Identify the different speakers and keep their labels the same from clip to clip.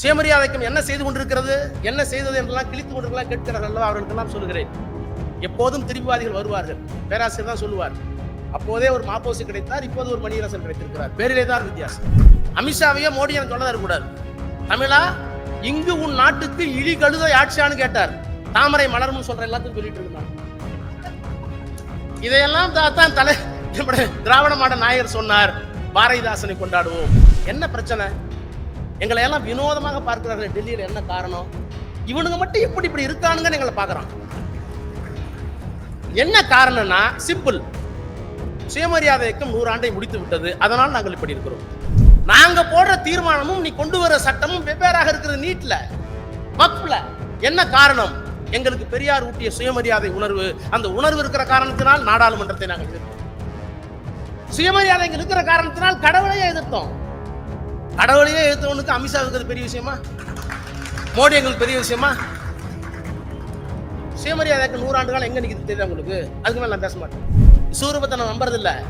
Speaker 1: சுயமரியாதைக்கும் என்ன செய்து கொண்டிருக்கிறது? என்ன செய்தது என்றெல்லாம் கிழித்து கொண்டிருக்கலாம் கேட்கிறார்கள் அல்லவா? அவர்களுக்கெல்லாம் சொல்கிறேன் எப்போதும் திரும்பிவாதிகள் வருவார்கள். பேராசிரியர் தான் சொல்லுவார். அப்போதே ஒரு மாப்போசி கிடைத்தார் இப்போது ஒரு மணியரசன் கிடைத்திருக்கிறார். பேரிலே தான் வித்தியாசம். அமித்ஷாவையே மோடி எனக்கு சொல்ல கூடாது தமிழா இங்கு உன் நாட்டுக்கு இழி கழுத ஆட்சியான்னு கேட்டார். தாமரை மலர்னு சொல்ற எல்லாத்தையும் சொல்லிட்டு இருந்தான். இதையெல்லாம் தான் தலை திராவிட மாட நாயர் சொன்னார். பாரதிதாசனை கொண்டாடுவோம். என்ன பிரச்சனை? எங்களை எல்லாம் வினோதமாக பார்க்கிறார்கள் டெல்லியில் என்ன காரணம்? இவனுங்க மட்டும் எப்படி இப்படி இருக்கானுங்கன்னு எங்களை பார்க்குறான். என்ன காரணம்னா சிம்பிள் சுயமரியாதை இயக்கம் நூறாண்டை முடித்து விட்டது. அதனால் நாங்கள் இப்படி இருக்கிறோம். நாங்க போடுற தீர்மானமும் நீ கொண்டு வர சட்டமும் வெவ்வேறாக இருக்கிறது நீட்ல வக்ஃப்ல. என்ன காரணம்? எங்களுக்கு பெரியார் ஊட்டிய சுயமரியாதை உணர்வு. அந்த உணர்வு இருக்கிற காரணத்தினால் நாடாளுமன்றத்தை நாங்கள் எதிர்த்தோம். சுயமரியாதை இருக்கிற காரணத்தினால் கடவுளையே எதிர்த்தோம். கடவுளையே ஏற்றவனுக்கு அமித்ஷாவுக்கு அது பெரிய விஷயமா? மோடி எங்களுக்கு பெரிய விஷயமா? சுயமரியாதைக்கு நூறாண்டு காலம் எங்கே நிக்குது தெரியல உங்களுக்கு? அதுக்கு மேலே நான் பேச மாட்டேன். விஸ்வரூபத்தை நான் நம்புறது ஆனால்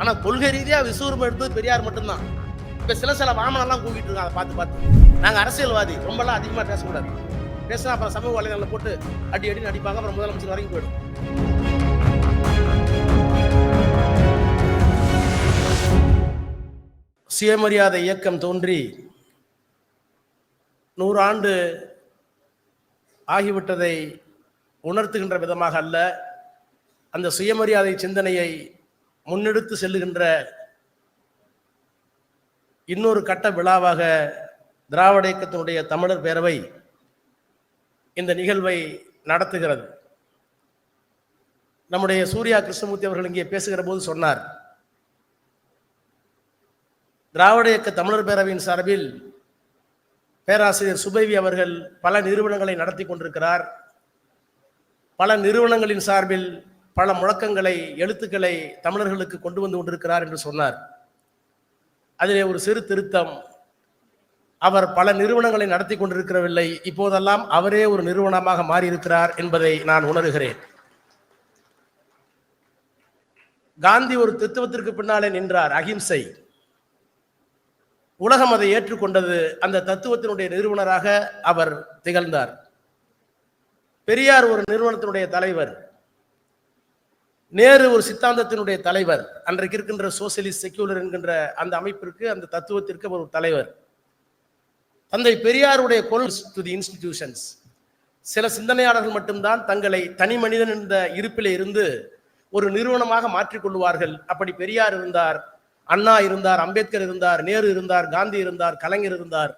Speaker 1: ஆனா கொள்கை ரீதியாக விஸ்வரூபம் எடுத்தது பெரியார் மட்டும்தான். இப்போ சில சில வாமனெல்லாம் கூப்பிட்டு இருக்காங்க அதை பார்த்து பார்த்து. நாங்கள் அரசியல்வாதி ரொம்பலாம் அதிகமாக பேசக்கூடாது. பேசினா அப்புறம் சமூக வலைதளத்தில் போட்டு அடி அடி அடிப்பாங்க அப்புறம் முதலமைச்சர் வரைக்கும் போயிடும். சுயமரியாதை இயக்கம் தோன்றி நூறாண்டு ஆகிவிட்டதை உணர்த்துகின்ற விதமாக அல்ல. அந்த சுயமரியாதை சிந்தனையை முன்னெடுத்து செல்லுகின்ற இன்னொரு கட்ட விழாவாக திராவிட இயக்கத்தினுடைய தமிழர் பேரவை இந்த நிகழ்வை நடத்துகிறது. நம்முடைய சூர்யா கிருஷ்ணமூர்த்தி அவர்கள் இங்கே பேசுகிற போது சொன்னார் திராவிட இயக்க தமிழர் பேரவையின் சார்பில் பேராசிரியர் சுபைவி அவர்கள் பல நிறுவனங்களை நடத்தி கொண்டிருக்கிறார். பல நிறுவனங்களின் சார்பில் பல முழக்கங்களை எழுத்துக்களை தமிழர்களுக்கு கொண்டு வந்து கொண்டிருக்கிறார் என்று சொன்னார். அதிலே ஒரு சிறு திருத்தம். அவர் பல நிறுவனங்களை நடத்தி கொண்டிருக்கிறவில்லை இப்போதெல்லாம் அவரே ஒரு நிறுவனமாக மாறியிருக்கிறார் என்பதை நான் உணர்கிறேன். காந்தி ஒரு தத்துவத்திற்கு பின்னாலே நின்றார் அகிம்சை. உலகம் அதை ஏற்றுக்கொண்டது அந்த தத்துவத்தினுடைய நிறுவனராக அவர் திகழ்ந்தார். பெரியார் ஒரு நிறுவனத்தினுடைய தலைவர். நேரு ஒரு சித்தாந்தத்தினுடைய தலைவர். அன்றைக்கு இருக்கின்ற சோசியலிஸ்ட் செக்யூலர் என்கின்ற அந்த அமைப்பிற்கு அந்த தத்துவத்திற்கு அவர் ஒரு தலைவர். தந்தை பெரியாருடைய கொல் டு தி இன்ஸ்டிடியூஷன்ஸ் சில சிந்தனையாளர்கள் மட்டும்தான் தங்களை தனி மனிதன் என்ற இருப்பிலே இருந்து ஒரு நிறுவனமாக மாற்றிக்கொள்வார்கள். அப்படி பெரியார் இருந்தார். அண்ணா இருந்தார் அம்பேத்கர் இருந்தார் நேரு இருந்தார் காந்தி இருந்தார் கலைஞர் இருந்தார்.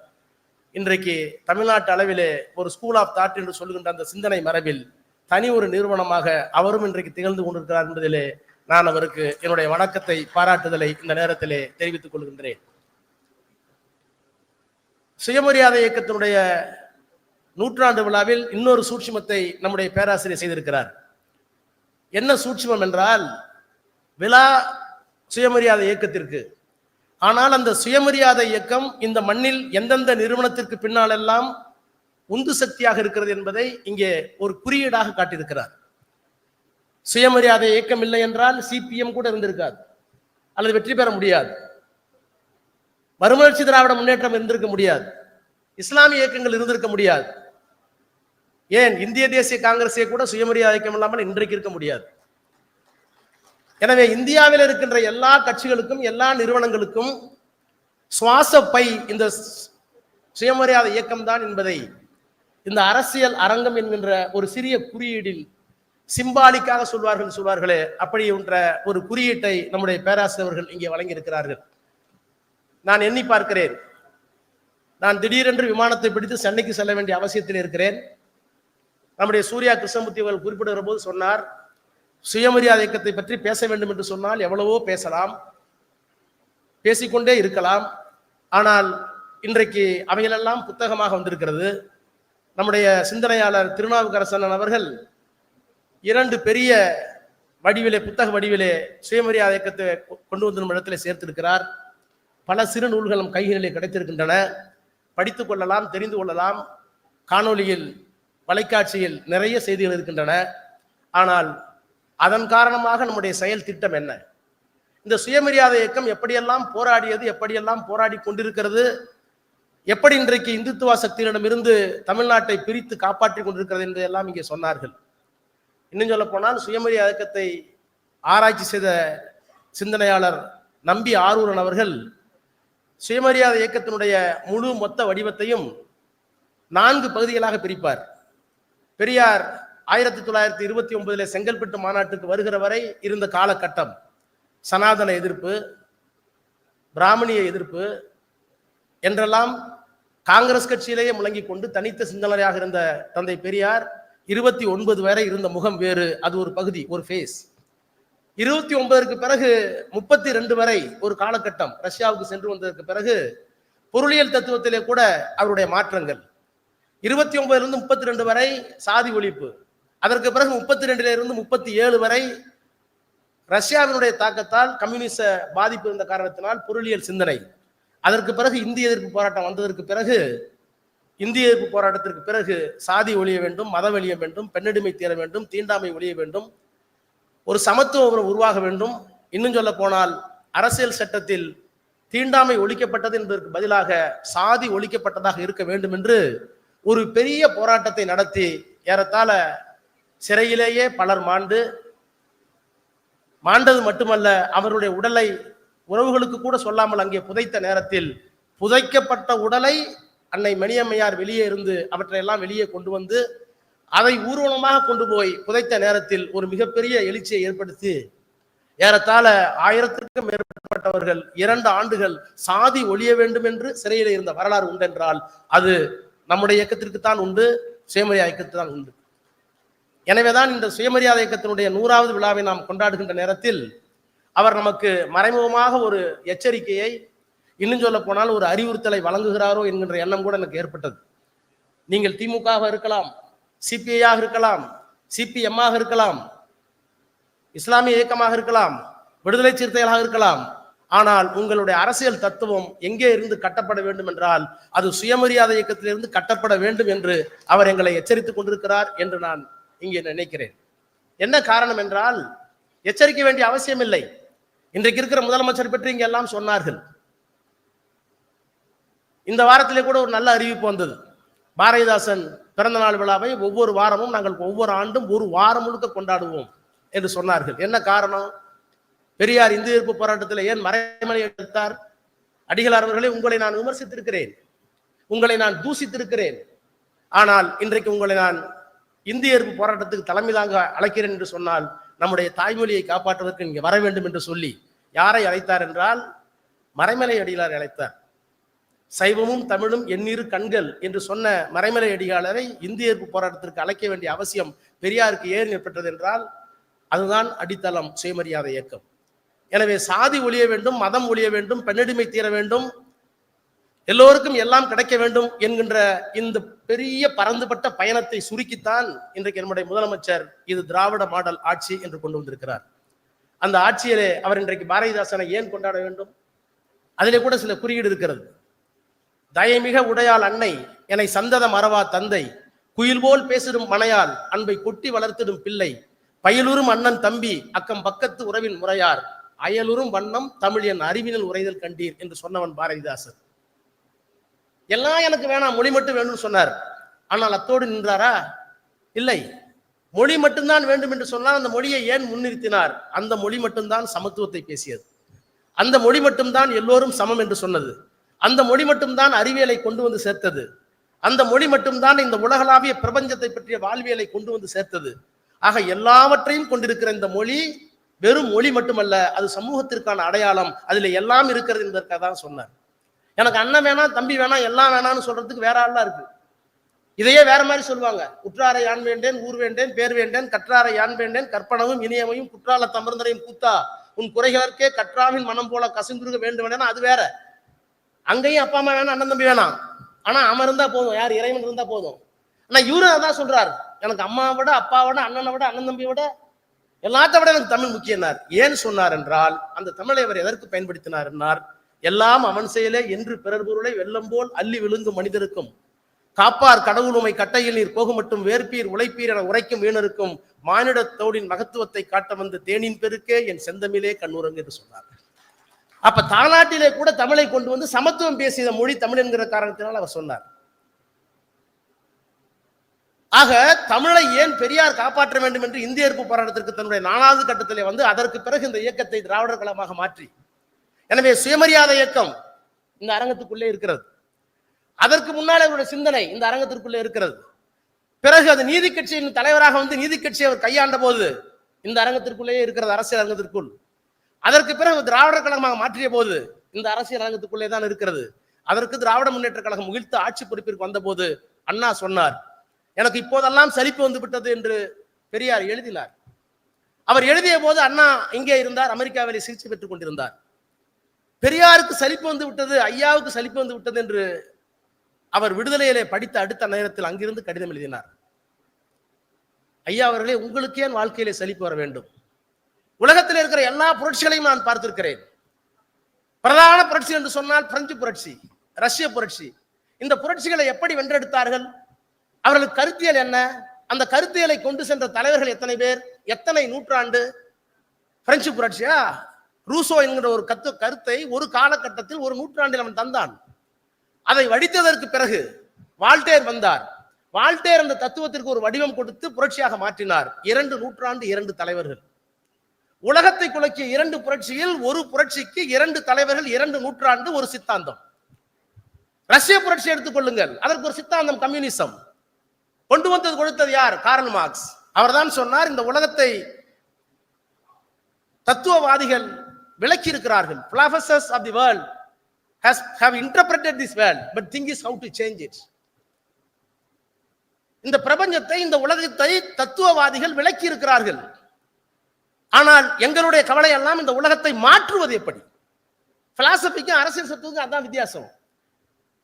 Speaker 1: இன்றைக்கு தமிழ்நாட்டு அளவிலே ஒரு ஸ்கூல் ஆஃப் தாட் என்று சொல்லுகின்ற அந்த சிந்தனை மரபில் தனி ஒரு நிறுவனமாக அவரும் இன்றைக்கு திகழ்ந்து கொண்டிருக்கிறார் என்பதிலே நான் அவருக்கு என்னுடைய வணக்கத்தை பாராட்டுதலை இந்த நேரத்திலே தெரிவித்துக் கொள்கின்றேன். சுயமரியாதை இயக்கத்தினுடைய நூற்றாண்டு விழாவில் இன்னொரு சூட்சிமத்தை நம்முடைய பேராசிரியர் செய்திருக்கிறார். என்ன சூட்சிமம் என்றால் விழா சுயமரியாதை இயக்கத்திற்கு. ஆனால் அந்த சுயமரியாதை இயக்கம் இந்த மண்ணில் எந்தெந்த நிறுவனத்திற்கு பின்னாலெல்லாம் உந்து சக்தியாக இருக்கிறது என்பதை இங்கே ஒரு குறியீடாக காட்டியிருக்கிறார். சுயமரியாதை இயக்கம் இல்லை என்றால் சிபிஎம் கூட இருந்திருக்காது. அல்லது வெற்றி பெற முடியாது. மறுமலர்ச்சி திராவிட முன்னேற்றம் இருந்திருக்க முடியாது. இஸ்லாமிய இயக்கங்கள் இருந்திருக்க முடியாது. ஏன் இந்திய தேசிய காங்கிரஸே கூட சுயமரியாதை இயக்கம் இல்லாமல் இன்றைக்கு இருக்க முடியாது. எனவே இந்தியாவில் இருக்கின்ற எல்லா கட்சிகளுக்கும் எல்லா நிறுவனங்களுக்கும் சுவாச பை இந்த சுயமரியாதை இயக்கம் தான் என்பதை இந்த அரசியல் அரங்கம் என்கின்ற ஒரு சிறிய குறியீடில் சிம்பாலிக்காக சொல்வார்கள் சொல்வார்களே அப்படி என்ற ஒரு குறியீட்டை நம்முடைய பேராசிரியர்கள் இங்கே வழங்கி இருக்கிறார்கள் நான் எண்ணி பார்க்கிறேன். நான் திடீரென்று விமானத்தை பிடித்து சென்னைக்கு செல்ல வேண்டிய அவசியத்தில் இருக்கிறேன். நம்முடைய சூர்யா கிருஷ்ணமூர்த்தி அவர்கள் குறிப்பிடுகிற போது சொன்னார் சுயமரியாதை இயக்கத்தை பற்றி பேச வேண்டும் என்று சொன்னால் எவ்வளவோ பேசலாம். பேசிக்கொண்டே இருக்கலாம். ஆனால் இன்றைக்கு அவைகளெல்லாம் புத்தகமாக வந்திருக்கிறது. நம்முடைய சிந்தனையாளர் திருநாவுக்கரசன் அவர்கள் இரண்டு பெரிய வடிவிலே புத்தக வடிவிலே சுயமரியாதை இயக்கத்தை கொண்டு வந்து நம்ம இடத்துல சேர்த்திருக்கிறார். பல சிறு நூல்களும் கைகளிலே கிடைத்திருக்கின்றன. படித்து கொள்ளலாம் தெரிந்து கொள்ளலாம். காணொளியில் வலைக்காட்சியில் நிறைய செய்திகள் இருக்கின்றன. ஆனால் அதன் காரணமாக நம்முடைய செயல் திட்டம் என்ன? இந்த சுயமரியாதை இயக்கம் எப்படியெல்லாம் போராடியது எப்படியெல்லாம் போராடி கொண்டிருக்கிறது எப்படி இன்றைக்கு இந்துத்துவ சக்தியிடமிருந்து தமிழ்நாட்டை பிரித்து காப்பாற்றிக் கொண்டிருக்கிறது என்று எல்லாம் இங்கே சொன்னார்கள். இன்னும் சொல்ல போனால் சுயமரியாதை இயக்கத்தை ஆராய்ச்சி செய்த சிந்தனையாளர் நம்பி ஆரூரன் அவர்கள் சுயமரியாதை இயக்கத்தினுடைய முழு மொத்த வடிவத்தையும் நான்கு பகுதிகளாக பிரிப்பார். பெரியார் ஆயிரத்தி தொள்ளாயிரத்தி இருபத்தி ஒன்பதுல செங்கல்பட்டு மாநாட்டுக்கு வருகிற வரை இருந்த காலகட்டம். சனாதன எதிர்ப்பு பிராமணிய எதிர்ப்பு என்றெல்லாம் காங்கிரஸ் கட்சியிலேயே முழங்கிக் கொண்டு தனித்த சிந்தனையாக இருந்த தந்தை பெரியார் இருபத்தி ஒன்பது வரை இருந்த முகம் வேறு. அது ஒரு பகுதி ஒரு ஃபேஸ் இருபத்தி ஒன்பதற்கு பிறகு முப்பத்தி ரெண்டு வரை ஒரு காலகட்டம். ரஷ்யாவுக்கு சென்று வந்ததற்கு பிறகு பொருளியல் தத்துவத்திலே கூட அவருடைய மாற்றங்கள். இருபத்தி ஒன்பதுல இருந்து முப்பத்தி ரெண்டு வரை சாதி ஒழிப்பு. அதற்கு பிறகு முப்பத்தி ரெண்டுல இருந்து முப்பத்தி ஏழு வரை ரஷ்யாவினுடைய தாக்கத்தால் கம்யூனிச பாதிப்பு இருந்த காரணத்தினால் பொருளியல் சிந்தனை. அதற்கு பிறகு இந்திய எதிர்ப்பு போராட்டம் வந்ததற்கு பிறகு இந்திய எதிர்ப்பு போராட்டத்திற்கு பிறகு சாதி ஒழிய வேண்டும் மதம் ஒழிய வேண்டும் பெண்ணடிமை தீர வேண்டும் தீண்டாமை ஒழிய வேண்டும் ஒரு சமத்துவம் உருவாக வேண்டும். இன்னும் சொல்ல போனால் அரசியல் சட்டத்தில் தீண்டாமை ஒழிக்கப்பட்டது என்பதற்கு பதிலாக சாதி ஒழிக்கப்பட்டதாக இருக்க வேண்டும் என்று ஒரு பெரிய போராட்டத்தை நடத்தி ஏறத்தாழ சிறையிலேயே பலர் மாண்டு மாண்டது மட்டுமல்ல அவருடைய உடலை உறவுகளுக்கு கூட சொல்லாமல் அங்கே புதைத்த நேரத்தில் புதைக்கப்பட்ட உடலை அன்னை மணியம்மையார் வெளியே இருந்து அவற்றையெல்லாம் வெளியே கொண்டு வந்து அதை ஊர்வலமாக கொண்டு போய் புதைத்த நேரத்தில் ஒரு மிகப்பெரிய எழுச்சியை ஏற்படுத்தி ஏறத்தாழ ஆயிரத்திற்கும் மேற்பட்டவர்கள் இரண்டு ஆண்டுகள் சாதி ஒழிய வேண்டும் என்று சிறையில் இருந்த வரலாறு உண்டென்றால் அது நம்முடைய இயக்கத்திற்கு தான் உண்டு சேமரியா இயக்கத்துக்கு தான் உண்டு. எனவேதான் இந்த சுயமரியாதை இயக்கத்தினுடைய நூறாவது விழாவை நாம் கொண்டாடுகின்ற நேரத்தில் அவர் நமக்கு மறைமுகமாக ஒரு எச்சரிக்கையை இன்னும் சொல்ல போனால் ஒரு அறிவுறுத்தலை வழங்குகிறாரோ என்கின்ற எண்ணம் கூட எனக்கு ஏற்பட்டது. நீங்கள் திமுகவாக இருக்கலாம் சிபிஐயாக இருக்கலாம் சிபிஎம்மாக இருக்கலாம் இஸ்லாமிய இயக்கமாக இருக்கலாம் விடுதலை சிறுத்தைகளாக இருக்கலாம். ஆனால் உங்களுடைய அரசியல் தத்துவம் எங்கே இருந்து கட்டப்பட வேண்டும் என்றால் அது சுயமரியாதை இயக்கத்திலிருந்து கட்டப்பட வேண்டும் என்று அவர் எங்களை எச்சரித்துக் கொண்டிருக்கிறார் என்று நான் இங்கே நினைக்கிறேன். என்ன காரணம் என்றால் எச்சரிக்க வேண்டிய அவசியம் இல்லை இன்றைக்கு இருக்கிற முதலமைச்சர் பற்றி இங்கே எல்லாம் சொன்னார்கள். இந்த வாரத்திலே கூட ஒரு நல்ல அறிவிப்பு வந்தது. பாரதிதாசன் பிறந்த நாள் விழாவை ஒவ்வொரு வாரமும் நாங்கள் ஒவ்வொரு ஆண்டும் ஒரு வாரம் முழுக்க கொண்டாடுவோம் என்று சொன்னார்கள். என்ன காரணம்? பெரியார் இந்து எதிர்ப்பு போராட்டத்தில் ஏன் மறைமலை எடுத்தார்? அடிகளார் அவர்களே உங்களை நான் விமர்சித்திருக்கிறேன். உங்களை நான் தூசித்திருக்கிறேன். ஆனால் இன்றைக்கு உங்களை நான் இந்திய எதிர்ப்பு போராட்டத்துக்கு தலைமை தாங்க அழைக்கிறேன் என்று சொன்னால் நம்முடைய தாய்மொழியை காப்பாற்றுவதற்கு இங்கே வர வேண்டும் என்று சொல்லி யாரை அழைத்தார் என்றால் மறைமலை அடிகளார் அழைத்தார். சைவமும் தமிழும் எண்ணிரு கண்கள் என்று சொன்ன மறைமலை அடிகாலரை இந்திய எதிர்ப்பு போராட்டத்திற்கு அழைக்க வேண்டிய அவசியம் பெரியாருக்கு ஏன் ஏற்பட்டது என்றால் அதுதான் அடித்தளம் சுயமரியாதை இயக்கம். எனவே சாதி ஒழிய வேண்டும் மதம் ஒழிய வேண்டும் பெண்ணடிமை தீர வேண்டும் எல்லோருக்கும் எல்லாம் கிடைக்க வேண்டும் என்கின்ற இந்த பெரிய பரந்துபட்ட பயணத்தை சுருக்கித்தான் இன்றைக்கு நம்முடைய முதலமைச்சர் இது திராவிட மாடல் ஆட்சி என்று கொண்டு வந்திருக்கிறார். அந்த ஆட்சியிலே அவர் இன்றைக்கு பாரதிதாசனை ஏன் கொண்டாட வேண்டும்? அதிலே கூட சில குறியீடு இருக்கிறது. தயமிக உடையால் அன்னை என்னை சந்தத மறவா தந்தை குயில் போல் பேசிடும் மனையால் அன்பை கொட்டி வளர்த்திடும் பிள்ளை பயலுறும் அண்ணன் தம்பி அக்கம் பக்கத்து உறவின் முறையார் அயலுறும் வண்ணம் தமிழ் என் அறிவினல் உரைதல் கண்டீர் என்று சொன்னவன் பாரதிதாசன். எல்லாம் எனக்கு வேணாம் மொழி மட்டும் வேணும்னு சொன்னார். ஆனால் அத்தோடு நின்றாரா? இல்லை. மொழி மட்டும்தான் வேண்டும் என்று சொன்னால் அந்த மொழியை ஏன் முன்னிறுத்தினார்? அந்த மொழி மட்டும்தான் சமத்துவத்தை பேசியது. அந்த மொழி மட்டும்தான் எல்லோரும் சமம் என்று சொன்னது. அந்த மொழி மட்டும்தான் அறிவியலை கொண்டு வந்து சேர்த்தது. அந்த மொழி மட்டும்தான் இந்த உலகளாவிய பிரபஞ்சத்தை பற்றிய வாழ்வியலை கொண்டு வந்து சேர்த்தது. ஆக எல்லாவற்றையும் கொண்டிருக்கிற இந்த மொழி வெறும் மொழி மட்டுமல்ல அது சமூகத்திற்கான அடையாளம். அதில் எல்லாம் இருக்கிறது என்பதற்காக தான் சொன்னார். எனக்கு அண்ணன் வேணாம் தம்பி வேணாம் எல்லாம் வேணாம்னு சொல்றதுக்கு வேற ஆள்லாம் இருக்கு. இதையே வேற மாதிரி சொல்லுவாங்க. குற்றாரை யான் வேண்டேன் ஊர் வேண்டேன் பேர் வேண்டேன் கற்றாரை யான் வேண்டேன் கற்பனவும் இனியமையும் குற்றால தமர்ந்தரையும் கூத்தா. உன் குறைகளுக்கே கற்றாவின் மனம் போல கசிந்துருக வேண்டும் வேணா அது வேற. அங்கேயும் அப்பா அம்மா வேணாம் அண்ணன் தம்பி வேணாம். ஆனா அவன் இருந்தா போதும் யார் இறைவன் இருந்தா போதும். ஆனா இவரும் அதான் சொல்றாரு எனக்கு அம்மாவை விட அப்பாவை விட அண்ணனை விட அண்ணன் தம்பியை விட எல்லாத்த விட எனக்கு தமிழ் முக்கியனார் ஏன் சொன்னார் என்றால் அந்த தமிழை அவர் எதற்கு பயன்படுத்தினார் என்றார் எல்லாம் அவன் செயலே என்று பிறர் பொருளை வெள்ளம் போல் அள்ளி விழுங்கும் மனிதருக்கும். காப்பார் கடவுளுமை கட்டையில் நீர் போகும் மட்டும் வேர்ப்பீர் உழைப்பீர் என உரைக்கும் வீணருக்கும். மானிடத்தோடின் மகத்துவத்தை காட்ட வந்த தேனின் பெருக்கே என் செந்தமிலே கண்ணுரங்கு என்று சொன்னார். அப்ப தாலாட்டிலே கூட தமிழை கொண்டு வந்து சமத்துவம் பேசிய மொழி தமிழ் என்கிற காரணத்தினால் அவர் சொன்னார். ஆக தமிழை ஏன் பெரியார் காப்பாற்ற வேண்டும் என்று இந்திய எதிர்ப்பு போராட்டத்திற்கு தன்னுடைய நாலாவது கட்டத்திலே வந்து அதற்கு பிறகு இந்த இயக்கத்தை திராவிடர் கழகமாக மாற்றி எனவே சுயமரியாதை இயக்கம் இந்த அரங்கத்துக்குள்ளே இருக்கிறது. அதற்கு முன்னால் அவருடைய சிந்தனை இந்த அரங்கத்திற்குள்ளே இருக்கிறது. பிறகு அது நீதி கட்சியின் தலைவராக வந்து நீதி கட்சியை அவர் கையாண்ட போது இந்த அரங்கத்திற்குள்ளேயே இருக்கிறது அரசியல் அரங்கத்திற்குள். அதற்கு பிறகு திராவிடர் கழகமாக மாற்றிய போது இந்த அரசியல் அரங்கத்துக்குள்ளே தான் இருக்கிறது. அதற்கு திராவிட முன்னேற்ற கழகம் முகிழ்த்து ஆட்சி பொறுப்பிற்கு வந்தபோது அண்ணா சொன்னார் எனக்கு இப்போதெல்லாம் சலிப்பு வந்து விட்டது என்று பெரியார் எழுதினார். அவர் எழுதிய போது அண்ணா இங்கே இருந்தார் அமெரிக்காவில் சிகிச்சை பெற்றுக் கொண்டிருந்தார். பெரியாருக்கு சலிப்பு வந்து விட்டது ஐயாவுக்கு சலிப்பு வந்து விட்டது என்று அவர் விடுதலையிலே படித்த அடுத்த நேரத்தில் அங்கிருந்து கடிதம் எழுதினார். ஐயா அவர்களே உங்களுக்கு ஏன் வாழ்க்கையிலே சலிப்பு வர வேண்டும்? உலகத்தில் இருக்கிற எல்லா புரட்சிகளையும் நான் பார்த்திருக்கிறேன். பிரதான புரட்சி என்று சொன்னால் பிரெஞ்சு புரட்சி ரஷ்ய புரட்சி. இந்த புரட்சிகளை எப்படி வென்றெடுத்தார்கள்? அவர்களுக்கு கருத்தியல் என்ன? அந்த கருத்தியலை கொண்டு சென்ற தலைவர்கள் எத்தனை பேர்? எத்தனை நூற்றாண்டு? பிரெஞ்சு புரட்சியா? ரூசோ என்கிற ஒரு கத்து கருத்தை ஒரு காலகட்டத்தில் ஒரு நூற்றாண்டில் அவன் தந்தான். அதை வடித்ததற்கு பிறகு வால்டேர் வந்தார். வால்டேர் அந்த தத்துவத்திற்கு ஒரு வடிவம் கொடுத்து புரட்சியாக மாற்றினார். இரண்டு நூற்றாண்டு இரண்டு தலைவர்கள். உலகத்தை குலக்கிய இரண்டு புரட்சியில் ஒரு புரட்சிக்கு இரண்டு தலைவர்கள் இரண்டு நூற்றாண்டு ஒரு சித்தாந்தம். ரஷ்ய புரட்சி எடுத்துக்கொள்ளுங்கள் அதற்கு ஒரு சித்தாந்தம் கம்யூனிசம். கொண்டு வந்தது கொடுத்தது யார்? Karl Marx. அவர்தான் சொன்னார் இந்த உலகத்தை தத்துவவாதிகள் விளக்கி இருக்கிறார்கள் philosophers of the world has have interpreted this world but thing is how to change it இந்த பிரபஞ்சத்தை இந்த உலகத்தை தத்துவவாதிகள் விளக்கி இருக்கிறார்கள் ஆனால் எங்களுடைய கவலை எல்லாம் இந்த உலகத்தை மாற்றுவது எப்படி? பிலாசபிக்கும் அரசியல் சத்துவத்துக்கும் அதான் வித்தியாசம்.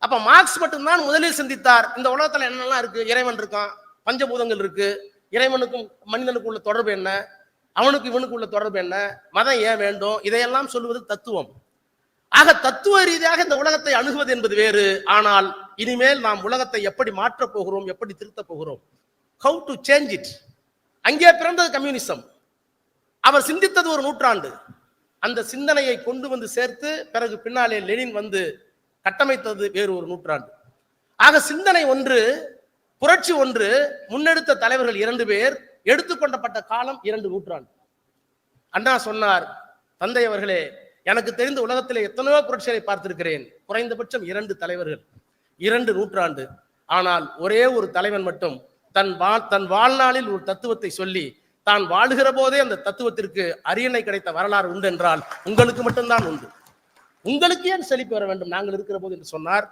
Speaker 1: அப்ப மார்க்ஸ் மட்டும்தான் முதலில் சிந்தித்தார். இந்த உலகத்துல என்னெல்லாம் இருக்கு? இறைவன் இருக்கான் பஞ்சபூதங்கள் இருக்கு. இறைவனுக்கும் மனிதனுக்கும் உள்ள தொடர்பு என்ன? அவனுக்கு இவனுக்கு உள்ள தொடர்பு என்ன? மதம் ஏன் வேண்டும்? இதையெல்லாம் சொல்லுவது தத்துவம். ஆக தத்துவ ரீதியாக இந்த உலகத்தை அணுகுவது என்பது வேறு. ஆனால் இனிமேல் நாம் உலகத்தை எப்படி மாற்றப் போகிறோம் எப்படி திருத்தப் போகிறோம்? ஹவு டு சேஞ்ச் இட் அங்கே பிறந்தது கம்யூனிசம். அவர் சிந்தித்தது ஒரு நூற்றாண்டு. அந்த சிந்தனையை கொண்டு வந்து சேர்த்து பிறகு பின்னாலே லெனின் வந்து கட்டமைத்தது வேறு ஒரு நூற்றாண்டு. ஆக சிந்தனை ஒன்று புரட்சி ஒன்று முன்னெடுத்த தலைவர்கள் இரண்டு பேர் எடுத்துக்கொண்டப்பட்ட காலம் இரண்டு நூற்றாண்டு. அண்ணா சொன்னார் தந்தை அவர்களே எனக்கு தெரிந்த உலகத்திலே எத்தனையோ புரட்சிகளை பார்த்திருக்கிறேன். குறைந்தபட்சம் இரண்டு தலைவர்கள் இரண்டு நூற்றாண்டு. ஆனால் ஒரே ஒரு தலைவன் மட்டும் தன் வாழ் தன் வாழ்நாளில் ஒரு தத்துவத்தை சொல்லி தான் வாழுகிற போதே அந்த தத்துவத்திற்கு அரியணை கிடைத்த வரலாறு உண்டு என்றால் உங்களுக்கு மட்டும்தான் உண்டு. உங்களுக்கு ஏன் செழிப்பு வர வேண்டும்? நாங்கள் இருக்கிற போது என்று சொன்னார்.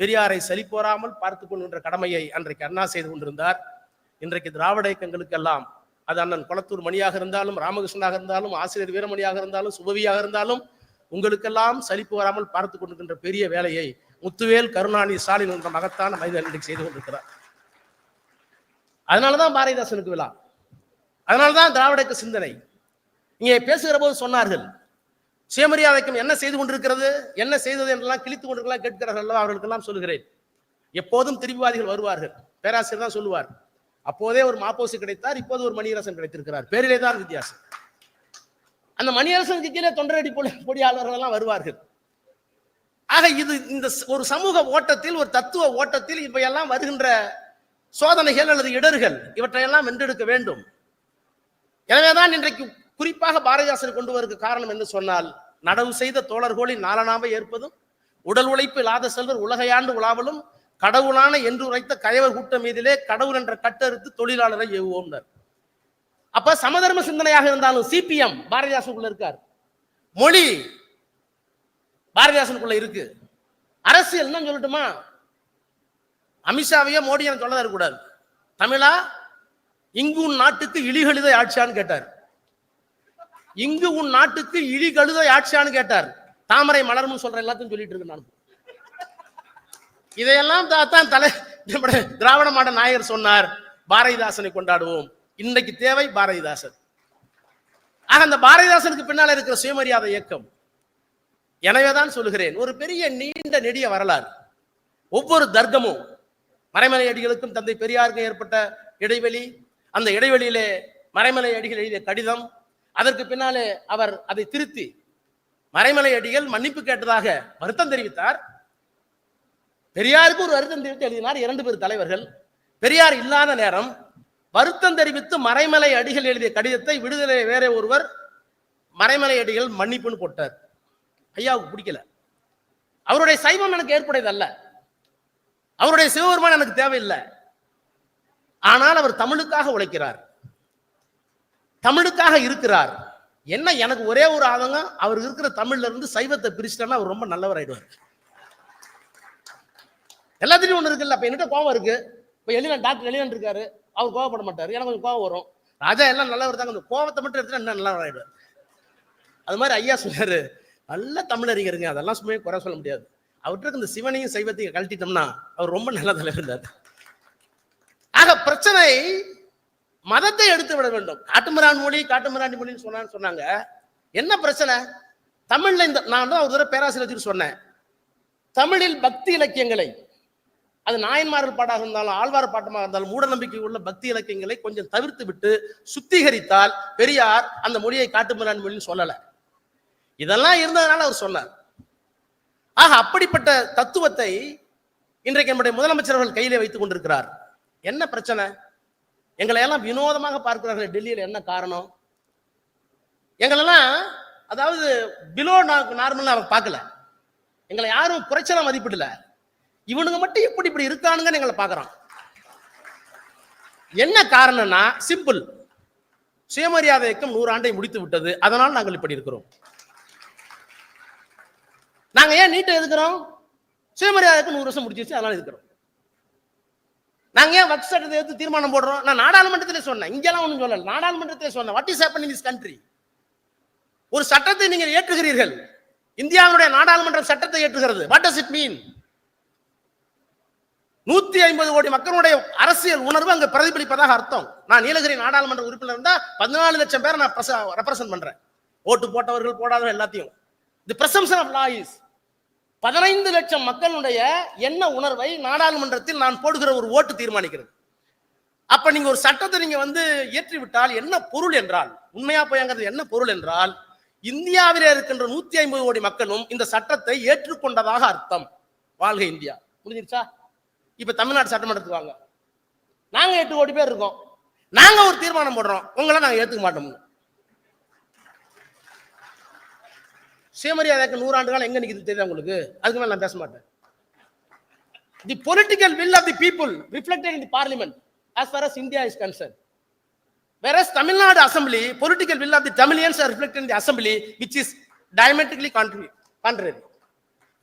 Speaker 1: பெரியாரை செழிப்பு வராமல் பார்த்து கொள்கின்ற கடமையை அன்றைக்கு அண்ணா செய்து கொண்டிருந்தார். இன்றைக்கு திராவிட இயக்கங்களுக்கெல்லாம் அது அண்ணன் குளத்தூர் மணியாக இருந்தாலும் ராமகிருஷ்ணனாக இருந்தாலும் ஆசிரியர் வீரமணியாக இருந்தாலும் சுபவியாக இருந்தாலும் உங்களுக்கெல்லாம் சலிப்பு வராமல் பார்த்து கொண்டிருக்கின்ற பெரிய வேலையை முத்துவேல் கருணாநிதி ஸ்டாலின் என்ற மகத்தான மனிதன் இன்றைக்கு செய்து கொண்டிருக்கிறார். அதனாலதான் பாரதிதாசனுக்கு விழா. அதனாலதான் திராவிட இயக்க சிந்தனை. இங்கே பேசுகிற போது சொன்னார்கள் சுயமரியாதைக்கும் என்ன செய்து கொண்டிருக்கிறது என்ன செய்தது என்றெல்லாம் கிழித்து கொண்டிருக்கலாம் கேட்கிறார்கள் அல்லவா அவர்களுக்கெல்லாம் சொல்லுகிறேன். எப்போதும் திரும்பிவாதிகள் வருவார்கள். பேராசிரியர் தான் சொல்லுவார். அப்போதே ஒரு மாப்போசு கிடைத்தார் இப்போது ஒரு மணியரசன் கிடைத்திருக்கிறார். பேரிலே தான் வித்தியாசம். அந்த மணியரசனுக்கு கீழே தொண்டரடி பொடியாளர்கள் எல்லாம் வருவார்கள். ஆக இது இந்த ஒரு சமூக ஓட்டத்தில் ஒரு தத்துவ ஓட்டத்தில் இவையெல்லாம் வருகின்ற சோதனைகள் அல்லது இடர்கள் இவற்றையெல்லாம் வென்றெடுக்க வேண்டும். எனவேதான் இன்றைக்கு குறிப்பாக பாரதிதாசன் கொண்டு வருவதற்கு காரணம் என்று சொன்னால் நடவு செய்த தோழர்களின் நாலனாவை ஏற்பதும் உடல் உழைப்பு இல்லாத செல்வர் உலகையாண்டு உலாவலும் கடவுளான என்று உரைத்த கயவர் கூட்டம் மீதிலே கடவுள் என்ற கட்டறுத்து தொழிலாளரை ஏவுவோம்னர் அப்ப சமதர்ம சிந்தனையாக இருந்தாலும் சிபிஎம் பாரதிதாசனுக்குள்ள இருக்கார். மொழி பாரதிதாசனுக்குள்ள இருக்கு. அரசியல் என்ன சொல்லட்டுமா? அமித்ஷாவையே மோடி எனக்கு சொல்ல இருக்கக்கூடாது தமிழா இங்கு உன் நாட்டுக்கு இழிகழுதை ஆட்சியான்னு கேட்டார். இங்கு உன் நாட்டுக்கு இழிகழுதை ஆட்சியான்னு கேட்டார். தாமரை மலர்னு சொல்ற எல்லாத்தையும் சொல்லிட்டு இருக்கு நான் இதையெல்லாம் தான் தலை நம்முடைய திராவிட மாட நாயகர் சொன்னார் பாரதிதாசனை கொண்டாடுவோம். இன்னைக்கு தேவை பாரதிதாசன். ஆக அந்த பாரதிதாசனுக்கு பின்னால இருக்கிற சுயமரியாதை இயக்கம். எனவே தான் சொல்லுகிறேன் ஒரு பெரிய நீண்ட நெடிய வரலாறு. ஒவ்வொரு தர்க்கமும் மறைமலை அடிகளுக்கும் தந்தை பெரியாருக்கும் ஏற்பட்ட இடைவெளி அந்த இடைவெளியிலே மறைமலை அடிகள் எழுதிய கடிதம் அதற்கு பின்னாலே அவர் அதை திருத்தி மறைமலை அடிகள் மன்னிப்பு கேட்டதாக வருத்தம் தெரிவித்தார். பெரியாருக்கு ஒரு வருத்தம் தெரிவித்து எழுதினார் இரண்டு பேர் தலைவர்கள். பெரியார் இல்லாத நேரம் வருத்தம் தெரிவித்து மறைமலை அடிகள் எழுதிய கடிதத்தை விடுதலை வேற ஒருவர் மறைமலை அடிகள் மன்னிப்புன்னு போட்டார். ஐயாவுக்கு பிடிக்கல. அவருடைய சைவம் எனக்கு ஏற்புடையதல்ல. அவருடைய சிவபெருமான் எனக்கு தேவையில்லை. ஆனால் அவர் தமிழுக்காக உழைக்கிறார். தமிழுக்காக இருக்கிறார். என்ன எனக்கு ஒரே ஒரு ஆதங்கம் அவர் இருக்கிற தமிழ்ல இருந்து சைவத்தை பிரிச்சுட்டா அவர் ரொம்ப நல்லவர் ஆயிடுவார் எல்லாத்துலையும் ஒன்று இருக்குல்ல. இப்போ என்கிட்ட கோவம் இருக்கு. இப்போ எலிவன் டாக்டர் எலிவன் இருக்காரு. அவர் கோவப்பட மாட்டார். எனக்கு கொஞ்சம் கோவம் வரும். ராஜா எல்லாம் நல்லவர் தாங்க. அந்த கோவத்தை மட்டும் எடுத்துட்டு என்ன நல்லா ஆயிடுவார். அது மாதிரி ஐயா சொன்னார் நல்ல தமிழறிஞருங்க. அதெல்லாம் சும்மா குறை சொல்ல முடியாது. அவருக்கு இந்த சிவனையும் சைவத்தையும் கழட்டிட்டோம்னா அவர் ரொம்ப நல்ல தலைவர் இருந்தார் ஆக பிரச்சனை மதத்தை எடுத்து விட வேண்டும். காட்டுமிரான் மொழி காட்டுமிராண்டி மொழின்னு சொன்னான்னு சொன்னாங்க. என்ன பிரச்சனை? தமிழ்ல இந்த நான் தான் ஒரு தடவை பேராசிரியர் சொன்னேன். தமிழில் பக்தி இலக்கியங்களை அது நாயன்மார்கள் பாட்டாக இருந்தாலும் ஆழ்வார் பாட்டமாக இருந்தாலும் மூட நம்பிக்கை உள்ள பக்தி இலக்கியங்களை கொஞ்சம் தவிர்த்து விட்டு சுத்திகரித்தால் பெரியார் அந்த மொழியை காட்டுமிரான் மொழின்னு சொல்லலை. இதெல்லாம் இருந்ததுனால அவர் சொன்னார். ஆக அப்படிப்பட்ட தத்துவத்தை இன்றைக்கு நம்முடைய முதலமைச்சர்கள் கையிலே வைத்துக் கொண்டிருக்கிறார். என்ன பிரச்சனை? எங்களை எல்லாம் வினோதமாக பார்க்கிறார்கள் டெல்லியில் என்ன காரணம்? எங்களெல்லாம் அதாவது பிலோ நார்மலாக அவங்க பார்க்கல. எங்களை யாரும் குறைச்சலாம் மதிப்பிடல. இவனுங்க மட்டும் இப்படி இப்படி இருக்கானுங்கன்னு எங்களை பார்க்கறான். என்ன காரணம்னா சிம்பிள் சுயமரியாதை இயக்கம் நூறு ஆண்டை முடித்து விட்டது. அதனால் நாங்கள் இப்படி இருக்கிறோம். நாங்க ஏன் நீட்டை எதுக்குறோம்? சுயமரியாதைக்கு நூறு வருஷம் முடிச்சிருச்சு அதனால இருக்கிறோம் நாங்க ஏன் வக்ஸ் சட்டத்தை எடுத்து தீர்மானம் போடுறோம்? நான் நாடாளுமன்றத்திலே சொன்னேன். இங்கெல்லாம் ஒன்றும் சொல்லல. நாடாளுமன்றத்திலே சொன்னேன். What is happen in this country ஒரு சட்டத்தை நீங்கள் ஏற்றுகிறீர்கள். இந்தியாவுடைய நாடாளுமன்ற சட்டத்தை ஏற்றுகிறது. வாட் டஸ் இட் மீன் நூத்தி ஐம்பது கோடி மக்களுடைய அரசியல் உணர்வு அங்க பிரதிபலிப்பதாக அர்த்தம். நான் நீலகிரி நாடாளுமன்ற உறுப்பினர் இருந்தா பதினாலு லட்சம் பேரை நான் ரெப்ரசன்ட் பண்றேன். ஓட்டு போட்டவர்கள் போடாதவர்கள் எல்லாத்தையும். தி பிரசம்சன் ஆஃப் லா இஸ் பதினைந்து லட்சம் மக்களுடைய என்ன உணர்வை நாடாளுமன்றத்தில் நான் போடுகிற ஒரு ஓட்டு தீர்மானிக்கிறது. அப்ப நீங்க ஒரு சட்டத்தை நீங்க வந்து இயற்றி விட்டால் என்ன பொருள் என்றால் உண்மையா போயங்கிறது என்ன பொருள் என்றால் இந்தியாவிலே இருக்கின்ற நூத்தி ஐம்பது கோடி மக்களும் இந்த சட்டத்தை ஏற்றுக்கொண்டதாக அர்த்தம். வாழ்க இந்தியா. முடிஞ்சிருச்சா இப்போ தமிழ்நாடு சட்டமன்றத்துக்கு வாங்க. நாங்கள் எட்டு கோடி பேர் இருக்கோம். நாங்கள் ஒரு தீர்மானம் போடுறோம். உங்களை நாங்கள் ஏற்றுக்க மாட்டோம். சுயமரியாதைக்கு நூறாண்டு காலம் எங்கே நிற்கிது தெரியுதா உங்களுக்கு? அதுக்கு மேலே நான் பேச மாட்டேன். The political will of the people reflected in the parliament as far as India is concern Whereas Tamil Nadu Assembly, political will of the Tamilians are reflected in the Assembly, which is diametrically contrary.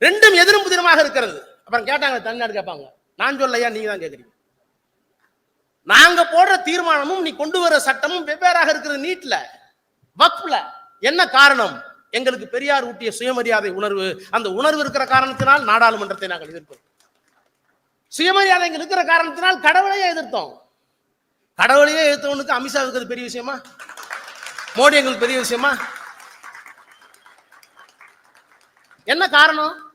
Speaker 1: ரெண்டும் எதிரும் புதிரமாக இருக்கிறது. அப்புறம் கேட்டாங்க தமிழ்நாடு கேட்பாங்க. நான் சொல்லையா நீங்க தான் கேக்குறீங்க. நாங்க போடுற தீர்மானமும் நீ கொண்டு வர சட்டமும் வெவ்வேறாக இருக்கிறது நீட்ல வக்ஃப்ல. என்ன காரணம்? எங்களுக்கு பெரியார் ஊட்டிய சுயமரியாதை உணர்வு. அந்த உணர்வு இருக்கிற காரணத்தினால் நாடாளுமன்றத்தை நாங்கள் எதிர்க்கிறோம் சுயமரியாதை இருக்கிற காரணத்தினால் கடவுளையே எதிர்த்தோம். கடவுளையே எதிர்த்தவனுக்கு அமித்ஷா இருக்கிறது பெரிய விஷயமா? மோடி எங்களுக்கு பெரிய விஷயமா? என்ன காரணம்?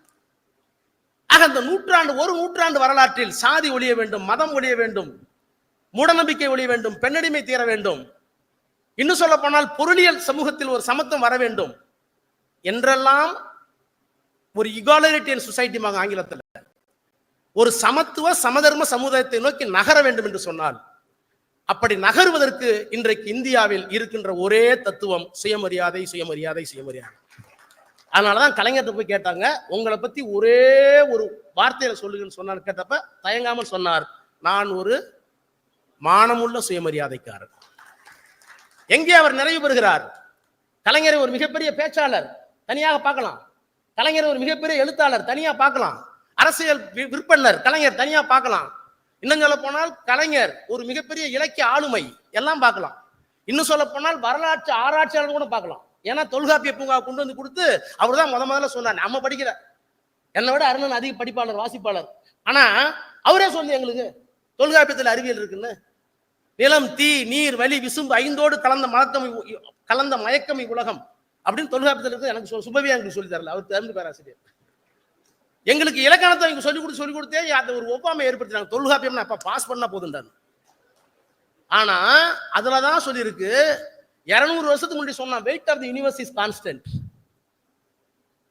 Speaker 1: ஆக அந்த நூற்றாண்டு ஒரு நூற்றாண்டு வரலாற்றில் சாதி ஒழிய வேண்டும் மதம் ஒழிய வேண்டும் மூடநம்பிக்கை ஒழிய வேண்டும் பெண்ணடிமை தீர வேண்டும். இன்னும் சொல்ல போனால் பொருளியல் சமூகத்தில் ஒரு சமத்துவம் வர வேண்டும் என்றெல்லாம் ஒரு இகாலரிட்டியன் சொசைட்டி ஆங்கிலத்தில். ஒரு சமத்துவ சமதர்ம சமுதாயத்தை நோக்கி நகர வேண்டும் என்று சொன்னால் அப்படி நகருவதற்கு இன்றைக்கு இந்தியாவில் இருக்கின்ற ஒரே தத்துவம் சுயமரியாதை சுயமரியாதை சுயமரியாதை. அதனால தான் கலைஞர்கிட்ட போய் கேட்டாங்க. உங்களை பற்றி ஒரே ஒரு வார்த்தையில் சொல்லுங்கன்னு சொன்னார். கேட்டப்ப தயங்காமல் சொன்னார். நான் ஒரு மானமுள்ள சுயமரியாதைக்காரர் எங்கே அவர் நிறைவு பெறுகிறார்? கலைஞரை ஒரு மிகப்பெரிய பேச்சாளர். தனியாக பார்க்கலாம். கலைஞர் ஒரு மிகப்பெரிய எழுத்தாளர். தனியாக பார்க்கலாம். அரசியல் விற்பனர் கலைஞர் தனியாக பார்க்கலாம். இன்னும் சொல்ல போனால் கலைஞர் ஒரு மிகப்பெரிய இலக்கிய ஆளுமை. எல்லாம் பார்க்கலாம். இன்னும் சொல்ல போனால் வரலாற்று ஆராய்ச்சியாளர் கூட பார்க்கலாம். ஏன்னா தொல்காப்பிய பூங்கா கொண்டு வந்து கொடுத்து அவர் தான் முத முதல்ல சொன்னார். நம்ம படிக்கிற என்னை விட அருணன் அதிக படிப்பாளர் வாசிப்பாளர். ஆனா அவரே சொல்லி எங்களுக்கு. தொல்காப்பியத்தில் அறிவியல் இருக்குன்னு. நிலம் தீ நீர் வலி விசும்பு ஐந்தோடு கலந்த மலத்தமை கலந்த மயக்கமை உலகம் அப்படின்னு தொல்காப்பியத்தில் இருக்கு. எனக்கு சொ- சுபவியா எங்களுக்கு சொல்லி தரல. அவர் தெரிந்து பேராசிரியர் எங்களுக்கு இலக்கணத்தை இங்க சொல்லி கொடுத்து சொல்லி கொடுத்தே அந்த ஒரு ஒப்பாமை ஏற்படுத்தினாங்க. தொல்காப்பியம் அப்ப பாஸ் பண்ணா போதுன்றாங்க ஆனா அதுலதான் சொல்லியிருக்கு இருநூறு வருஷத்துக்கு முன்னாடி சொன்னா weight of the universe is constant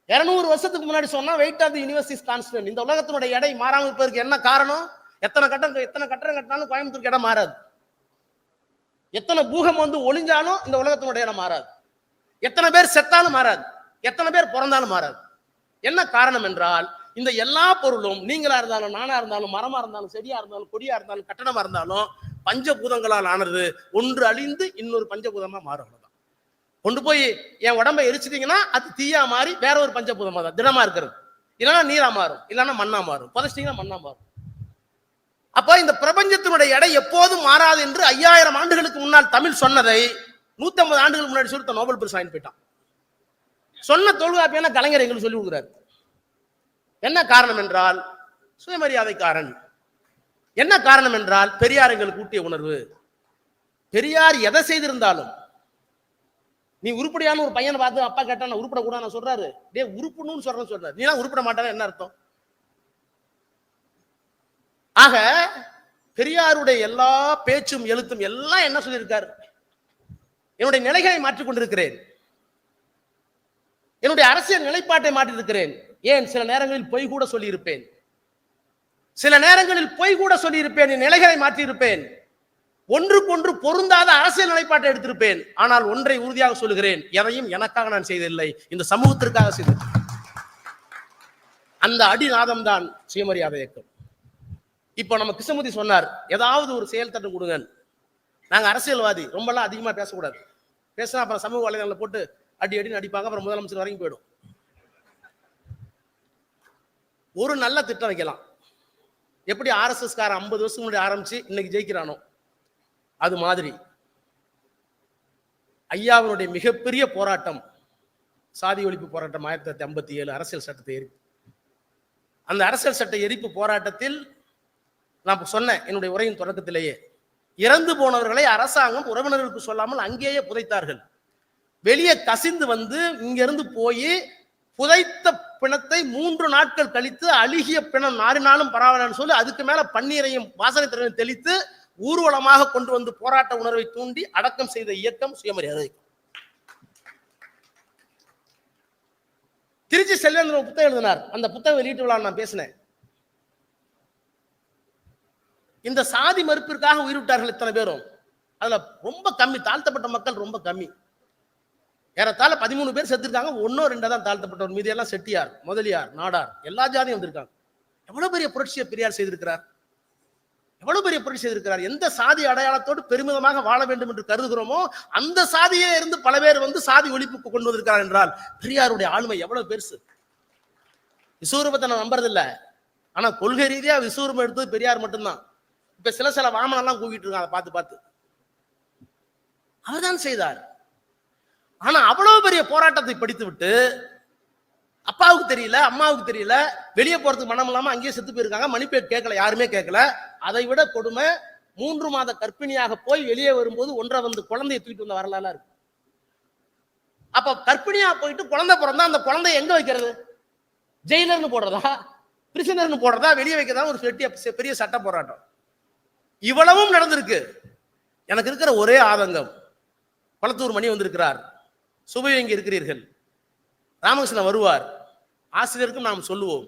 Speaker 1: இருநூறு வருஷத்துக்கு முன்னாடி சொன்னா weight of the universe is constant இந்த உலகத்தினுடைய எடை மாறாமல் இருப்பதற்கு என்ன காரணம்? எத்தனை கட்டம் எத்தனை கட்டடம் கட்டினாலும் கோயம்புத்தூருக்கு இடம் மாறாது. எத்தனை பூகம் வந்து ஒளிஞ்சாலும் இந்த உலகத்தினுடைய இடம் மாறாது. எத்தனை பேர் செத்தாலும் மாறாது. எத்தனை பேர் பிறந்தாலும் மாறாது. என்ன காரணம் என்றால் இந்த எல்லா பொருளும் நீங்களா இருந்தாலும் நானா இருந்தாலும் மரமா இருந்தாலும் செடியா இருந்தாலும் கொடியா இருந்தாலும் கட்டடமா இருந்தாலும் பஞ்சபூதங்களால் ஆனது. ஒன்று அழிந்து இன்னொரு பஞ்சபூதமா மாறும் அவ்வளவுதான். கொண்டு போய் என் உடம்பை எரிச்சிட்டீங்கன்னா அது தீயா மாறி வேற ஒரு பஞ்சபூதமா தான். திடமா இருக்கிறது. இல்லைன்னா நீரா மாறும். இல்லைன்னா மண்ணா மாறும். புதைச்சிட்டீங்கன்னா மண்ணா மாறும். அப்ப இந்த பிரபஞ்சத்தினுடைய எடை எப்போதும் மாறாது என்று ஐயாயிரம் ஆண்டுகளுக்கு முன்னால் தமிழ் சொன்னதை நூத்தி ஐம்பது ஆண்டுகளுக்கு முன்னாடி சொல்லி நோபல் பரிசு வாங்கி போயிட்டான். சொன்ன தொல்காப்பியான கலைஞர் எங்களுக்கு சொல்லி கொடுக்குறாரு? என்ன காரணம் என்றால் சுயமரியாதைக்காரன். என்ன காரணம் என்றால் பெரியார் எங்களுக்கு ஊட்டிய உணர்வு. பெரியார் எதை செய்திருந்தாலும். நீ உருப்படியான ஒரு பையனை பார்த்து அப்பா கேட்டா நான் உருப்பட கூட நான் சொல்றாரு. டே உருப்பணும்னு சொல்றேன்னு சொல்றாரு. நீ உருப்பட மாட்டானே என்ன அர்த்தம்? ஆக பெரியாருடைய எல்லா பேச்சும் எழுத்தும் எல்லாம் என்ன சொல்லியிருக்காரு? என்னுடைய நிலைகளை மாற்றிக் கொண்டிருக்கிறேன். என்னுடைய அரசியல் நிலைப்பாட்டை மாற்றியிருக்கிறேன். ஏன்? சில நேரங்களில் பொய் கூட சொல்லியிருப்பேன். சில நேரங்களில் பொய் கூட சொல்லியிருப்பேன் என் நிலைகளை மாற்றியிருப்பேன். ஒன்றுக்கொன்று பொருந்தாத அரசியல் நிலைப்பாட்டை எடுத்திருப்பேன். ஆனால் ஒன்றை உறுதியாக சொல்லுகிறேன் எதையும் எனக்காக நான் செய்ததில்லை இந்த சமூகத்திற்காக செய்து அந்த அடிநாதம் தான் சுயமரியாதை இயக்கம். இப்போ நம்ம கிருஷ்ணமூர்த்தி சொன்னார் ஏதாவது ஒரு செயல் தட்டு கொடுங்க நாங்க அரசியல்வாதி ரொம்பலாம் அதிகமா பேசக்கூடாது. பேசினா அப்புறம் சமூக வலைதளங்களை போட்டு அடி அடின்னு அடிப்பாங்க அப்புறம் முதலமைச்சர் வரைக்கும் போயிடும். ஒரு நல்ல திட்டம் வைக்கலாம். எப்படி ஆர்எஸ்எஸ் காரன் ஐம்பது வருஷம் முன்னாடி ஆரம்பிச்சு இன்னைக்கு ஜெயிக்கிறானோ? அது மாதிரி. ஐயாவினுடைய மிகப்பெரிய போராட்டம் சாதி ஒழிப்பு போராட்டம் ஆயிரத்தி தொள்ளாயிரத்தி ஐம்பத்தி ஏழு அரசியல் சட்டத்தை எரிப்பு அந்த அரசியல் சட்ட எரிப்பு போராட்டத்தில் நான் சொன்னேன் என்னுடைய உரையின் தொடக்கத்திலேயே இறந்து போனவர்களை அரசாங்கம் உறவினர்களுக்கு சொல்லாமல் அங்கேயே புதைத்தார்கள். வெளியே கசிந்து வந்து இங்கிருந்து போய் புதைத்த பிணத்தை மூன்று நாட்கள் கழித்து அழுகிய பிணம் நாறினாலும் பரவாயில்லன்னு சொல்லி அதுக்கு மேல பன்னீரையும் வாசனை திறனையும் தெளித்து ஊர்வலமாக கொண்டு வந்து போராட்ட உணர்வை தூண்டி அடக்கம் செய்த இயக்கம் சுயமரியாதை. திருச்சி செல்வேந்திரன் புத்தகம் எழுதினார். அந்த புத்தகம் வெளியிட்டு விழா நான் பேசினேன். இந்த சாதி மறுப்பிற்காக உயிரிட்டார்கள் இத்தனை பேரும்? அதுல ரொம்ப கம்மி தாழ்த்தப்பட்ட மக்கள் ரொம்ப கம்மி. ஏறத்தாழ பதிமூணு பேர் செத்துருக்காங்க. ஒன்னோ ரெண்டா தான் தாழ்த்தப்பட்டவர். மீதி எல்லாம் செட்டியார் முதலியார் நாடார் எல்லா ஜாதியும் வந்திருக்காங்க. எவ்வளவு பெரிய புரட்சியை பெரியார் செய்திருக்கிறார்? எவ்வளவு பெரிய புரட்சி செய்திருக்கிறார்? எந்த சாதி அடையாளத்தோடு பெருமிதமாக வாழ வேண்டும் என்று கருதுகிறோமோ அந்த சாதியே இருந்து பல பேர் வந்து சாதி ஒழிப்புக்கு கொண்டு வந்திருக்கிறார் என்றால் பெரியாருடைய ஆளுமை எவ்வளவு பெருசு? விஸ்வரூபத்தை நான் நம்புறதில்ல. ஆனா கொள்கை ரீதியா விஸ்வரூபம் எடுத்தது பெரியார் மட்டும்தான். இப்ப சில சில வாமனெல்லாம் கூவிட்டு இருக்காங்க அதை பார்த்து பார்த்து. அவர்தான் செய்தார். ஆனா அவ்வளவு பெரிய போராட்டத்தை படித்து விட்டு அப்பாவுக்கு தெரியல அம்மாவுக்கு தெரியல வெளியே போறதுக்கு மனம் இல்லாம அங்கேயே செத்து போயிருக்காங்க. மணிப்பேர் கேட்கல யாருமே கேட்கல. அதை விட கொடுமை மூன்று மாத கர்ப்பிணியாக போய் வெளியே வரும்போது ஒன்றை வந்து குழந்தையை தூக்கிட்டு வந்த வரலாறு இருக்கு. அப்ப கற்பிணியா போயிட்டு குழந்தை பிறந்தா அந்த குழந்தைய எங்க வைக்கிறது? ஜெயிலர்னு போடுறதா? பிரிசனர்னு போடுறதா? வெளியே வைக்கிறதா? ஒரு பெரிய பெரிய சட்ட போராட்டம். இவ்வளவும் நடந்திருக்கு. எனக்கு இருக்கிற ஒரே ஆதங்கம் குளத்தூர் மணி வந்திருக்கிறார். சுபை இங்கே இருக்கிறீர்கள்? ராமகிருஷ்ணன் வருவார். ஆசிரியருக்கும் நாம் சொல்லுவோம்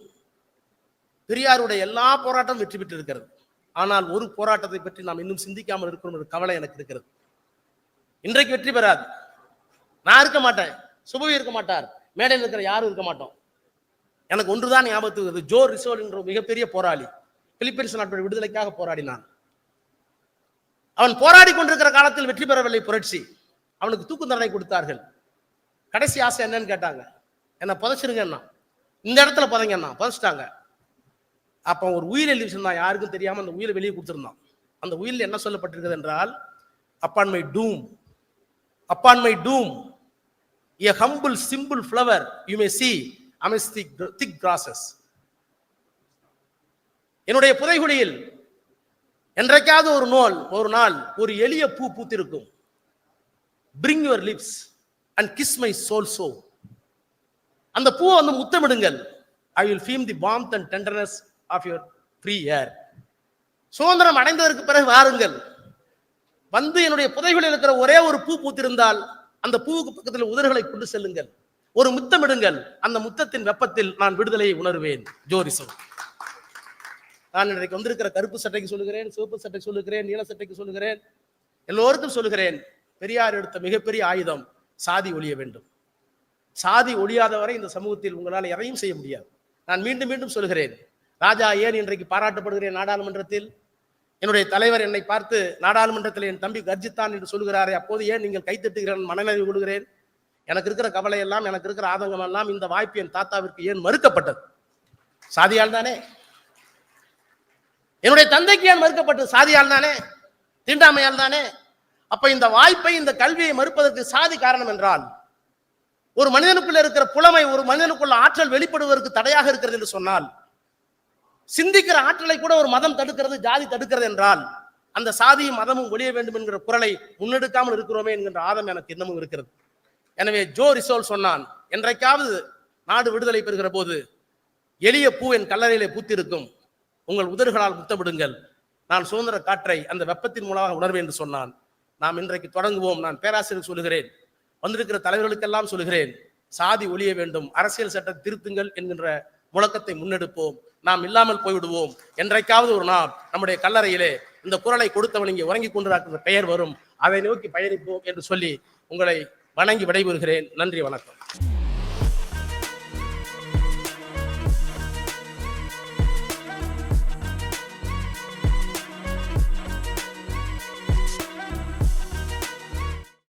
Speaker 1: பெரியாருடைய எல்லா போராட்டம் வெற்றி பெற்று இருக்கிறது ஆனால் ஒரு போராட்டத்தை பற்றி நாம் இன்னும் சிந்திக்காமல் இருக்கிறோம் ஒரு கவலை எனக்கு இருக்கிறது. இன்றைக்கு வெற்றி பெறாது. நான் இருக்க மாட்டேன். சுபவி இருக்க மாட்டார். மேடையில் இருக்கிற யாரும் இருக்க மாட்டோம். எனக்கு ஒன்றுதான் ஞாபகத்துக்கு வருது. ஜோ ரிசோல் என்ற மிகப்பெரிய போராளி பிலிப்பைன்ஸ் நாட்டுடைய விடுதலைக்காக போராடினான். அவன் போராடி கொண்டிருக்கிற காலத்தில் வெற்றி பெறவில்லை புரட்சி. அவனுக்கு தூக்கு தண்டனை கொடுத்தார்கள். கடைசி ஆசை என்னன்னு கேட்டாங்க. என்னை புதைச்சிருங்கன்னா இந்த இடத்துல புதைங்கண்ணா. புதைச்சிட்டாங்க. அப்போ ஒரு உயிர் எழுதி வச்சிருந்தான் யாருக்கும் தெரியாமல் அந்த உயிரை வெளியே கொடுத்துருந்தான். அந்த உயிரில் என்ன சொல்லப்பட்டிருக்கிறது என்றால் upon my tomb upon my tomb a humble simple flower you may see amidst thick thick grasses என்னுடைய புதைகுழியில் என்றைக்காவது ஒரு நோல் ஒரு நாள் ஒரு எளிய பூ பூத்திருக்கும். Bring your lips and kiss my soul so அந்த பூவை வந்து முத்தமிடுங்கள். I will feel the warmth and tenderness of your free air சுதந்திரம் அடைந்ததற்கு பிறகு வாருங்கள். வந்து என்னுடைய புதைகளில் இருக்கிற ஒரே ஒரு பூ பூத்திருந்தால் அந்த பூவுக்கு பக்கத்தில் உதர்களை கொண்டு செல்லுங்கள். ஒரு முத்தமிடுங்கள். அந்த முத்தத்தின் வெப்பத்தில் நான் விடுதலையை உணர்வேன். ஜோரிசம் நான் இன்றைக்கு வந்திருக்கிற கருப்பு சட்டைக்கு சொல்லுகிறேன் சிவப்பு சட்டைக்கு சொல்லுகிறேன் நீல சட்டைக்கு சொல்லுகிறேன். எல்லோருக்கும் சொல்லுகிறேன். பெரியார் எடுத்த மிகப்பெரிய ஆயுதம். சாதி ஒழிய வேண்டும். சாதி ஒழியாதவரை இந்த சமூகத்தில் உங்களால் எதையும் செய்ய முடியாது. நான் மீண்டும் மீண்டும் சொல்கிறேன். ராஜா ஏன் இன்றைக்கு பாராட்டப்படுகிறேன் நாடாளுமன்றத்தில்? என்னுடைய தலைவர் என்னை பார்த்து நாடாளுமன்றத்தில் என் தம்பி கர்ஜித்தான் என்று சொல்கிறாரே அப்போது ஏன் நீங்கள் கைத்தட்டுகிறேன் மனநிலை கொள்கிறேன்? எனக்கு இருக்கிற கவலை எல்லாம் எனக்கு இருக்கிற ஆதங்கம் எல்லாம் இந்த வாய்ப்பு என் தாத்தாவிற்கு ஏன் மறுக்கப்பட்டது? சாதியால் தானே? என்னுடைய தந்தைக்கு ஏன் மறுக்கப்பட்டது? சாதியால் தானே? தீண்டாமையால் தானே? அப்ப இந்த வாய்ப்பை இந்த கல்வியை மறுப்பதற்கு சாதி காரணம் என்றால் ஒரு மனிதனுக்குள்ள இருக்கிற புலமை ஒரு மனிதனுக்குள்ள ஆற்றல் வெளிப்படுவதற்கு தடையாக இருக்கிறது என்று சொன்னால் சிந்திக்கிற ஆற்றலை கூட ஒரு மதம் தடுக்கிறது ஜாதி தடுக்கிறது என்றால் அந்த சாதியும் மதமும் ஒழிய வேண்டும் என்கிற குரலை முன்னெடுக்காமல் இருக்கிறோமே என்கின்ற ஆதம் எனக்கு இன்னமும் இருக்கிறது. எனவே ஜோ ரிசோல் சொன்னான் என்றைக்காவது நாடு விடுதலை பெறுகிற போது எளிய பூ என் கல்லறையிலே பூத்திருக்கும். உங்கள் உதடுகளால் முத்தமிடுங்கள். நான் சுதந்திர காற்றை அந்த வெப்பத்தின் மூலமாக உணர்வேன் என்று சொன்னான். நாம் இன்றைக்கு தொடங்குவோம். நான் பேராசிரியர் சொல்லுகிறேன். வந்திருக்கிற தலைவர்களுக்கெல்லாம் சொல்லுகிறேன். சாதி ஒழிய வேண்டும். அரசியல் சட்டத்தை திருத்துங்கள் என்கின்ற முழக்கத்தை முன்னெடுப்போம். நாம் இல்லாமல் போய்விடுவோம். என்றைக்காவது ஒரு நாள் நம்முடைய கல்லறையிலே இந்த குரலை கொடுத்தவன் இங்கே உறங்கிக் கொண்டிருக்கிற பெயர் வரும். அதை நோக்கி பயணிப்போம் என்று சொல்லி உங்களை வணங்கி விடைபெறுகிறேன். நன்றி வணக்கம்.